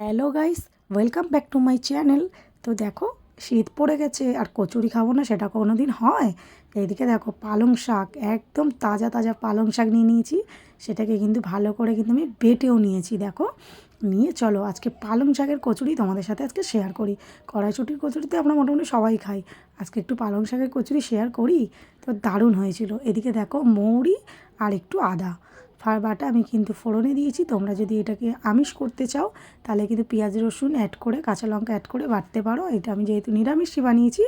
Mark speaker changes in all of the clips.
Speaker 1: Hello guys welcome back to my channel তো দেখো, শীত পড়ে গেছে আর কচুরি খাব না, সেটা কোনো দিন হয়? এইদিকে দেখো, পালং শাক, একদম তাজা তাজা পালং শাক নিয়ে নিয়েছি। সেটাকে কিন্তু ভালো করে কিন্তু আমি বেটেও নিয়েছি, দেখো। নিয়ে চলো, আজকে পালং শাকের কচুরি তোমাদের সাথে আজকে শেয়ার করি। কড়াইশুটির কচুরিতে আমরা মোটামুটি সবাই খাই। আজকে একটু পালং শাকের কচুরি শেয়ার করি, তো দারুণ হয়েছিল। এদিকে দেখো, মৌরি আর একটু আদা। ফার বাটা আমি কিন্তু ফোড়নে দিয়েছি। তোমরা যদি এটাকে আমিষ করতে চাও, তাহলে কিন্তু পেঁয়াজ রসুন অ্যাড করে, কাঁচা লঙ্কা অ্যাড করে বাটতে পারো। এটা আমি যেহেতু নিরামিষই বানিয়েছি,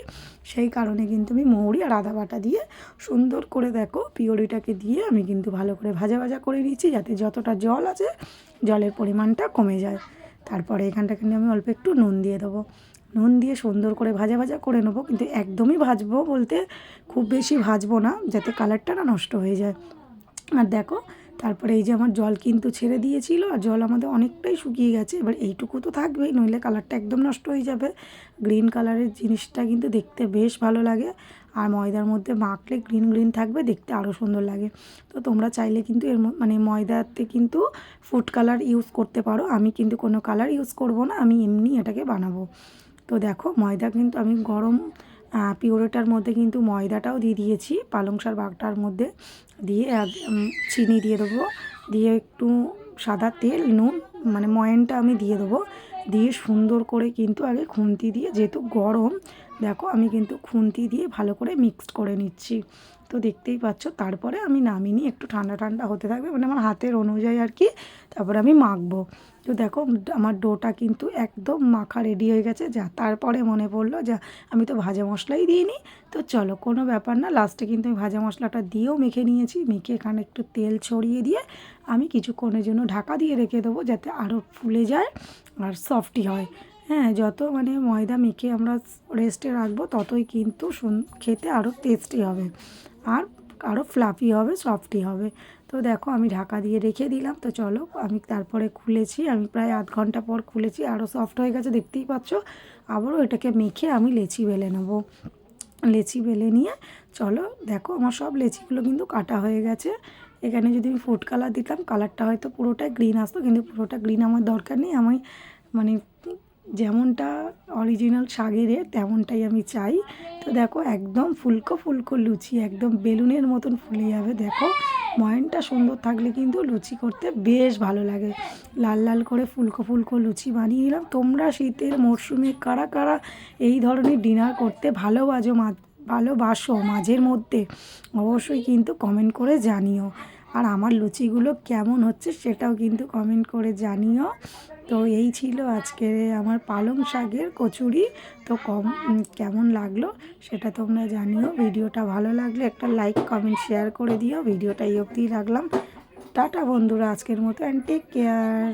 Speaker 1: সেই কারণে কিন্তু আমি মৌরি আর আদা বাটা দিয়ে সুন্দর করে দেখো, পিওরিটাকে দিয়ে আমি কিন্তু ভালো করে ভাজা ভাজা করে নিয়েছি, যাতে যতটা জল আছে, জলের পরিমাণটা কমে যায়। তারপরে এখানটা কিন্তু আমি অল্প একটু নুন দিয়ে দেবো। নুন দিয়ে সুন্দর করে ভাজা ভাজা করে নেব, কিন্তু একদমই ভাজবো বলতে খুব বেশি ভাজবো না, যাতে কালারটা না নষ্ট হয়ে যায়। আর দেখো তারপরে এই যে আমার জল কিন্তু ছেড়ে দিয়েছিল আর জল আমাদের অনেকটাই শুকিয়ে গেছে। এবার এইটুকু তো থাকবেই, নইলে কালারটা একদম নষ্ট হয়ে যাবে। গ্রিন কালারের জিনিসটা কিন্তু দেখতে বেশ ভালো লাগে। আর ময়দার মধ্যে মাখলে গ্রিন গ্রিন থাকবে, দেখতে আরও সুন্দর লাগে। তো তোমরা চাইলে কিন্তু এর মানে ময়দাতে কিন্তু ফুড কালার ইউজ করতে পারো। আমি কিন্তু কোনো কালার ইউজ করব না, আমি এমনি এটাকে বানাবো। তো দেখো ময়দা কিন্তু আমি গরম পিওরেটার মধ্যে কিন্তু ময়দাটাও দিয়ে দিয়েছি। পালং শাক বাগটার মধ্যে দিয়ে চিনি দিয়ে দেবো। দিয়ে একটু সাদা তেল, নুন মানে ময়নটা আমি দিয়ে দেবো। দিয়ে সুন্দর করে কিন্তু আগে খুন্তি দিয়ে, যেহেতু গরম, দেখো আমি কিন্তু খুন্তি দিয়ে ভালো করে মিক্সড করে নিচ্ছি। তো দেখতেই পাচ্ছ, তারপরে আমি নামিয়ে নিয়ে একটু ঠান্ডা ঠান্ডা হতে থাকবে মানে আমার হাতের অনুযায়ী আর কি, তারপরে আমি মাখবো। তো দেখো, আমার ডোটা কিন্তু একদম মাখা রেডি হয়ে গেছে, যা তারপরে মনে পড়ল যা আমি তো ভাজা মশলাই দিইনি। তো চলো, কোনো ব্যাপার না লাস্টে কিন্তু আমি ভাজা মশলাটা দিয়েও মেখে নিয়েছি, মেখে এখানে একটু তেল ছড়িয়ে দিয়ে আমি কিছুক্ষণের জন্য ঢাকা দিয়ে রেখে দেবো, যাতে আরও ফুলে যায় আর সফটি হয়। হ্যাঁ যত মানে ময়দা মেখে আমরা রেস্টে রাখব, ততই কিন্তু খেতে আরও টেস্টি হবে। আর আরও ফ্লাফি হবে সফটই হবে। তো দেখো আমি ঢাকা দিয়ে রেখে দিলাম। তো চলো আমি তারপরে খুলেছি, আমি প্রায় আধ ঘণ্টা পর খুলেছি আরও সফট হয়ে গেছে, দেখতেই পাচ্ছ। আবারও এটাকে মেখে আমি লেচি বেলে নেব। লেচি বেলে নিয়ে চলো, দেখো আমার সব লেচিগুলো কিন্তু কাটা হয়ে গেছে। এখানে যদি আমি ফুড কালার দিতাম কালারটা হয়তো পুরোটাই গ্রিন আসতো, কিন্তু পুরোটা গ্রিন আমার দরকার নেই। আমি মানে যেমনটা অরিজিনাল শাগের তেমনটাই আমি চাই। তো দেখো, একদম ফুলকো ফুলকো লুচি, একদম বেলুনের মতন ফুলে যাবে, দেখো। ময়নটা সুন্দর থাকলে কিন্তু লুচি করতে বেশ ভালো লাগে। লাল লাল করে ফুলকো ফুলকো লুচি বানিয়ে নিলাম। তোমরা শীতের মরশুমে কারা কারা এই ধরনের ডিনার করতে ভালোবাসো মা, ভালোবাসো মাঝের মধ্যে, অবশ্যই কিন্তু কমেন্ট করে জানিও। আর আমার লুচিগুলো কেমন হচ্ছে সেটাও কিন্তু কমেন্ট করে জানিও। তো এই ছিল আজকে আমার পালং শাকের কচুরি। তো কম কেমন লাগল সেটা তোমরা জানিও। ভিডিওটা ভালো লাগলে একটা লাইক কমেন্ট শেয়ার করে দিও। ভিডিওটা এই অবধি রাখলাম। টাটা বন্ধুরা, আজকের মতো অ্যান্ড টেক কেয়ার